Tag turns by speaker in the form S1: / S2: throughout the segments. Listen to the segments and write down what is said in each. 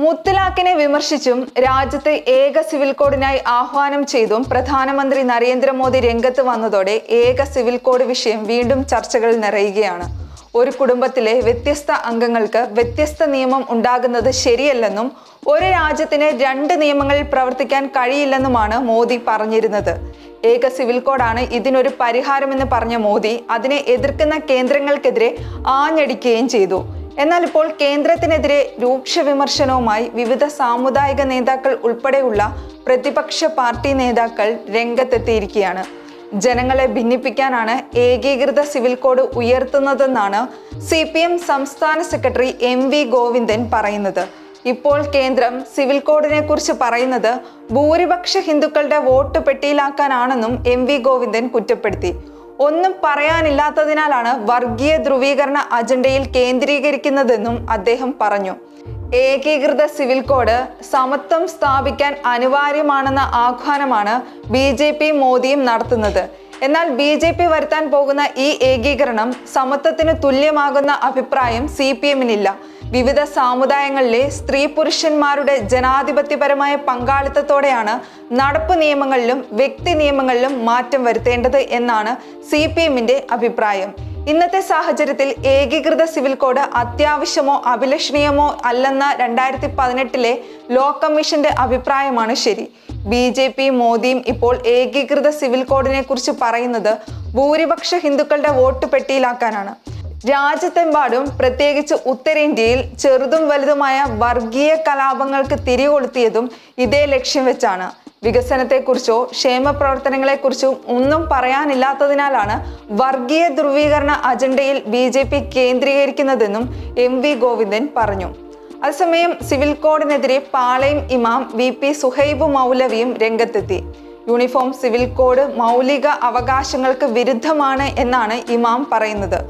S1: മുത്തലാഖിനെ വിമർശിച്ചും രാജ്യത്തെ ഏക സിവിൽ കോഡിനായി ആഹ്വാനം ചെയ്തും പ്രധാനമന്ത്രി നരേന്ദ്രമോദി രംഗത്ത് വന്നതോടെ ഏക സിവിൽ കോഡ് വിഷയം വീണ്ടും ചർച്ചകൾ നിറയുകയാണ്. ഒരു കുടുംബത്തിലെ വ്യത്യസ്ത അംഗങ്ങൾക്ക് വ്യത്യസ്ത നിയമം ഉണ്ടാകുന്നത് ശരിയല്ലെന്നും ഒരു രാജ്യത്തിന് രണ്ട് നിയമങ്ങളിൽ പ്രവർത്തിക്കാൻ കഴിയില്ലെന്നുമാണ് മോദി പറഞ്ഞിരുന്നത്. ഏക സിവിൽ കോഡാണ് ഇതിനൊരു പരിഹാരമെന്ന് പറഞ്ഞ മോദി അതിനെ എതിർക്കുന്ന കേന്ദ്രങ്ങൾക്കെതിരെ ആഞ്ഞടിക്കുകയും ചെയ്തു. എന്നാൽ ഇപ്പോൾ കേന്ദ്രത്തിനെതിരെ രൂക്ഷ വിമർശനവുമായി വിവിധ സാമുദായിക നേതാക്കൾ ഉൾപ്പെടെയുള്ള പ്രതിപക്ഷ പാർട്ടി നേതാക്കൾ രംഗത്തെത്തിയിരിക്കുകയാണ്. ജനങ്ങളെ ഭിന്നിപ്പിക്കാനാണ് ഏകീകൃത സിവിൽ കോഡ് ഉയർത്തുന്നതെന്നാണ് സി പി എം സംസ്ഥാന സെക്രട്ടറി എം വി ഗോവിന്ദൻ പറയുന്നത്. ഇപ്പോൾ കേന്ദ്രം സിവിൽ കോഡിനെ കുറിച്ച് പറയുന്നത് ഭൂരിപക്ഷ ഹിന്ദുക്കളുടെ വോട്ട് പെട്ടിയിലാക്കാനാണെന്നും എം വി ഗോവിന്ദൻ കുറ്റപ്പെടുത്തി. ഒന്നും പറയാനില്ലാത്തതിനാലാണ് വർഗീയ ധ്രുവീകരണ അജണ്ടയിൽ കേന്ദ്രീകരിക്കുന്നതെന്നും അദ്ദേഹം പറഞ്ഞു. ഏകീകൃത സിവിൽ കോഡ് സമത്വം സ്ഥാപിക്കാൻ അനിവാര്യമാണെന്ന ആഹ്വാനമാണ് ബി ജെ പി മോദിയും നടത്തുന്നത്. എന്നാൽ ബി ജെ പി വരുത്താൻ പോകുന്ന ഈ ഏകീകരണം സമത്വത്തിന് തുല്യമാകുന്ന അഭിപ്രായം സി പി എമ്മിനില്ല. വിവിധ സമുദായങ്ങളിലെ സ്ത്രീ പുരുഷന്മാരുടെ ജനാധിപത്യപരമായ പങ്കാളിത്തത്തോടെയാണ് നടപ്പ് നിയമങ്ങളിലും വ്യക്തി നിയമങ്ങളിലും മാറ്റം വരുത്തേണ്ടത് എന്നാണ് സി പി എമ്മിന്റെ അഭിപ്രായം. ഇന്നത്തെ സാഹചര്യത്തിൽ ഏകീകൃത സിവിൽ കോഡ് അത്യാവശ്യമോ അഭിലഷണീയമോ അല്ലെന്ന രണ്ടായിരത്തി പതിനെട്ടിലെ ലോ കമ്മീഷന്റെ അഭിപ്രായമാണ് ശരി. ബി ജെ പി മോദിയും ഇപ്പോൾ ഏകീകൃത സിവിൽ കോഡിനെ കുറിച്ച് പറയുന്നത് ഭൂരിപക്ഷ ഹിന്ദുക്കളുടെ വോട്ട് പെട്ടിയിലാക്കാനാണ്. രാജ്യത്തെമ്പാടും പ്രത്യേകിച്ച് ഉത്തരേന്ത്യയിൽ ചെറുതും വലുതുമായ വർഗീയ കലാപങ്ങൾക്ക് തിരി തിരികൊളുത്തിയതും ഇതേ ലക്ഷ്യം വെച്ചാണ്. വികസനത്തെക്കുറിച്ചോ ക്ഷേമ പ്രവർത്തനങ്ങളെക്കുറിച്ചോ ഒന്നും പറയാനില്ലാത്തതിനാലാണ് വർഗീയ ധ്രുവീകരണ അജണ്ടയിൽ ബി ജെ പി കേന്ദ്രീകരിക്കുന്നതെന്നും എം വി ഗോവിന്ദൻ പറഞ്ഞു. അതേസമയം സിവിൽ കോഡിനെതിരെ പാളയം ഇമാം വി പി സുഹൈബ് മൗലവിയും രംഗത്തെത്തി. യൂണിഫോം സിവിൽ കോഡ് മൗലിക അവകാശങ്ങൾക്ക് വിരുദ്ധമാണ് എന്നാണ് ഇമാം പറയുന്നത്.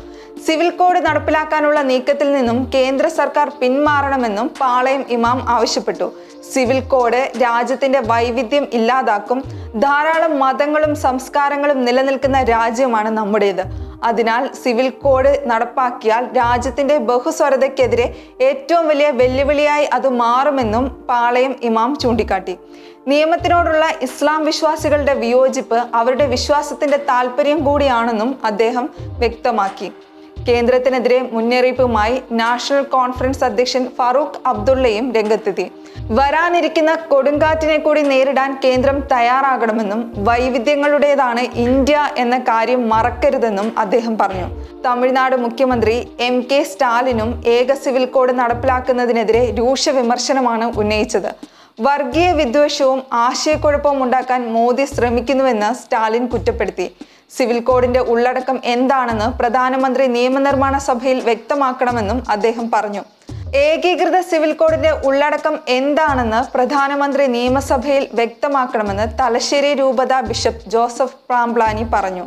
S1: സിവിൽ കോഡ് നടപ്പിലാക്കാനുള്ള നീക്കത്തിൽ നിന്നും കേന്ദ്ര സർക്കാർ പിന്മാറണമെന്നും പാളയം ഇമാം ആവശ്യപ്പെട്ടു. സിവിൽ കോഡ് രാജ്യത്തിന്റെ വൈവിധ്യം ഇല്ലാതാക്കും ധാരാളം മതങ്ങളും സംസ്കാരങ്ങളും നിലനിൽക്കുന്ന രാജ്യമാണ് നമ്മുടേത്. അതിനാൽ സിവിൽ കോഡ് നടപ്പാക്കിയാൽ രാജ്യത്തിന്റെ ബഹുസ്വരതയ്ക്കെതിരെ ഏറ്റവും വലിയ വെല്ലുവിളിയായി അത് മാറുമെന്നും പാളയം ഇമാം ചൂണ്ടിക്കാട്ടി. നിയമത്തിനോടുള്ള ഇസ്ലാം വിശ്വാസികളുടെ വിയോജിപ്പ് അവരുടെ വിശ്വാസത്തിന്റെ താല്പര്യം കൂടിയാണെന്നും അദ്ദേഹം വ്യക്തമാക്കി. കേന്ദ്രത്തിനെതിരെ മുന്നറിയിപ്പുമായി നാഷണൽ കോൺഫറൻസ് അധ്യക്ഷൻ ഫറൂഖ് അബ്ദുള്ളയും രംഗത്തെത്തി. വരാനിരിക്കുന്ന കൊടുങ്കാറ്റിനെ കൂടി നേരിടാൻ കേന്ദ്രം തയ്യാറാകണമെന്നും വൈവിധ്യങ്ങളുടേതാണ് ഇന്ത്യ എന്ന കാര്യം മറക്കരുതെന്നും അദ്ദേഹം പറഞ്ഞു. തമിഴ്നാട് മുഖ്യമന്ത്രി എം കെ സ്റ്റാലിനും ഏക സിവിൽ കോഡ് നടപ്പിലാക്കുന്നതിനെതിരെ രൂക്ഷ വിമർശനമാണ് ഉന്നയിച്ചത്. വർഗീയ വിദ്വേഷവും ആശയക്കുഴപ്പവും ഉണ്ടാക്കാൻ മോദി ശ്രമിക്കുന്നുവെന്ന് സ്റ്റാലിൻ കുറ്റപ്പെടുത്തി. സിവിൽ കോഡിന്റെ ഉള്ളടക്കം എന്താണെന്ന് പ്രധാനമന്ത്രി നിയമനിർമ്മാണ സഭയിൽ വ്യക്തമാക്കണമെന്നും അദ്ദേഹം പറഞ്ഞു. ഏകീകൃത സിവിൽ കോഡിന്റെ ഉള്ളടക്കം എന്താണെന്ന് പ്രധാനമന്ത്രി നിയമസഭയിൽ വ്യക്തമാക്കണമെന്ന് തലശ്ശേരി രൂപത ബിഷപ്പ് ജോസഫ് പ്രാംബ്ലാനി പറഞ്ഞു.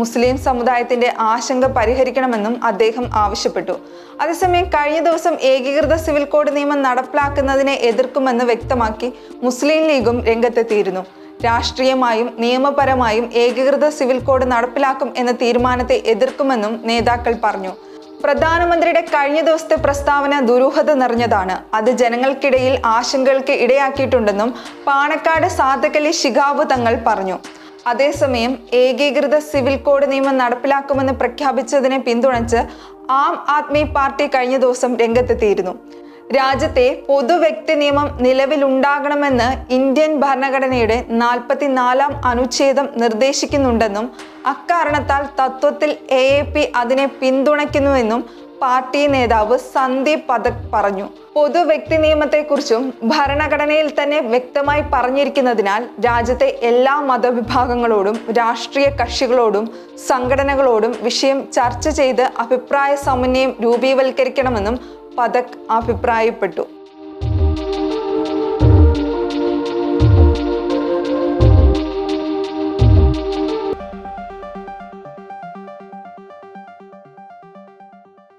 S1: മുസ്ലിം സമുദായത്തിന്റെ ആശങ്ക പരിഹരിക്കണമെന്നും അദ്ദേഹം ആവശ്യപ്പെട്ടു. അതേസമയം കഴിഞ്ഞ ദിവസം ഏകീകൃത സിവിൽ കോഡ് നിയമം നടപ്പിലാക്കുന്നതിനെ എതിർക്കുമെന്ന് വ്യക്തമാക്കി മുസ്ലിം ലീഗും രംഗത്തെത്തിയിരുന്നു. രാഷ്ട്രീയമായും നിയമപരമായും ഏകീകൃത സിവിൽ കോഡ് നടപ്പിലാക്കും എന്ന തീരുമാനത്തെ എതിർക്കുമെന്നും നേതാക്കൾ പറഞ്ഞു. പ്രധാനമന്ത്രിയുടെ കഴിഞ്ഞ ദിവസത്തെ പ്രസ്താവന ദുരൂഹത നിറഞ്ഞതാണ്. അത് ജനങ്ങൾക്കിടയിൽ ആശങ്കകൾക്ക് ഇടയാക്കിയിട്ടുണ്ടെന്നും പാണക്കാട് സാധകലി ശിഖാവ് തങ്ങൾ പറഞ്ഞു. അതേസമയം ഏകീകൃത സിവിൽ കോഡ് നിയമം നടപ്പിലാക്കുമെന്ന് പ്രഖ്യാപിച്ചതിനെ പിന്തുണച്ച് ആം ആദ്മി പാർട്ടി കഴിഞ്ഞ ദിവസം രംഗത്തെത്തിയിരുന്നു. രാജ്യത്തെ പൊതു വ്യക്തി നിയമം നിലവിലുണ്ടാകണമെന്ന് ഇന്ത്യൻ ഭരണഘടനയുടെ നാൽപ്പത്തിനാലാം അനുച്ഛേദം നിർദ്ദേശിക്കുന്നുണ്ടെന്നും അക്കാരണത്താൽ തത്വത്തിൽ എ എ പി അതിനെ പിന്തുണയ്ക്കുന്നുവെന്നും പാർട്ടി നേതാവ് സന്ദീപ് പഥക് പറഞ്ഞു. പൊതു വ്യക്തി നിയമത്തെക്കുറിച്ചും ഭരണഘടനയിൽ തന്നെ വ്യക്തമായി പറഞ്ഞിരിക്കുന്നതിനാൽ രാജ്യത്തെ എല്ലാ മതവിഭാഗങ്ങളോടും രാഷ്ട്രീയ കക്ഷികളോടും സംഘടനകളോടും വിഷയം ചർച്ച ചെയ്ത് അഭിപ്രായ സമന്വയം രൂപീവൽക്കരിക്കണമെന്നും പഥക് അഭിപ്രായപ്പെട്ടു.